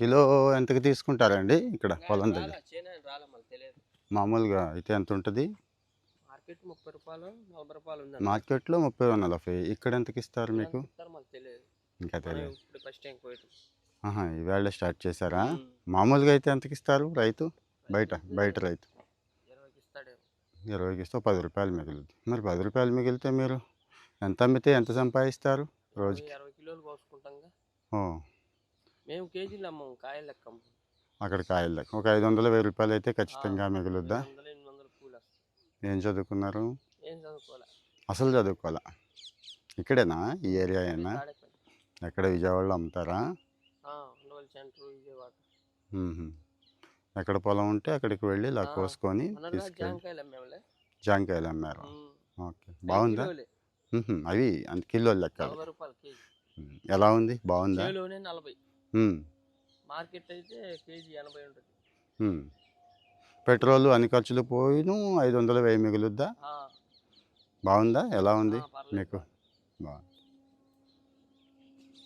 Kilo ఎంతకి తీసుకుంటారండి ఇక్కడ పొలం దగ్గర? మామూలుగా అయితే ఎంత ఉంటుంది మార్కెట్లో ముప్పై నలభై. ఇక్కడ ఎంతకి ఇస్తారు మీకు? ఇంకా తెలియదు. ఈవేళ స్టార్ట్ చేశారా. మామూలుగా అయితే ఎంతకి ఇస్తారు రైతు? బయట బయట రైతు. ఇరవైకి ఇస్తే పది రూపాయలు మిగులుతుంది మరి పది రూపాయలు మిగిలితే మీరు ఎంత అమ్మితే ఎంత సంపాదిస్తారు రోజుకి? ఓ. మేము కేజీలు కాయలు లెక్క. అక్కడ కాయలు లెక్క. ఒక ఐదు వందల వెయ్యి రూపాయలు అయితే ఖచ్చితంగా మిగులుద్దా? ఏం చదువుకున్నారు? ఏం చదువుకోవాలా? అసలు చదువుకోవాలా? ఇక్కడేనా? ఈ ఏరియా అయినా. ఎక్కడ విజయవాడలో అమ్ముతారా. ఎక్కడ పొలం ఉంటే అక్కడికి వెళ్ళి ఇలా కోసుకొని తీసుకెళ్ళి జాంకాయలు అమ్మారు. ఓకే. బాగుందా. అవి అంత కిలో లెక్క. ఎలా ఉంది? బాగుందా. మార్కెట్ అయితే కేజీ ఎనభై ఉంటుంది. పెట్రోల్ అన్ని ఖర్చులు పోయిను ఐదు వందలు వెయ్యి మిగులుద్దా? బాగుందా ఎలా ఉంది. మీకు? బాగుంది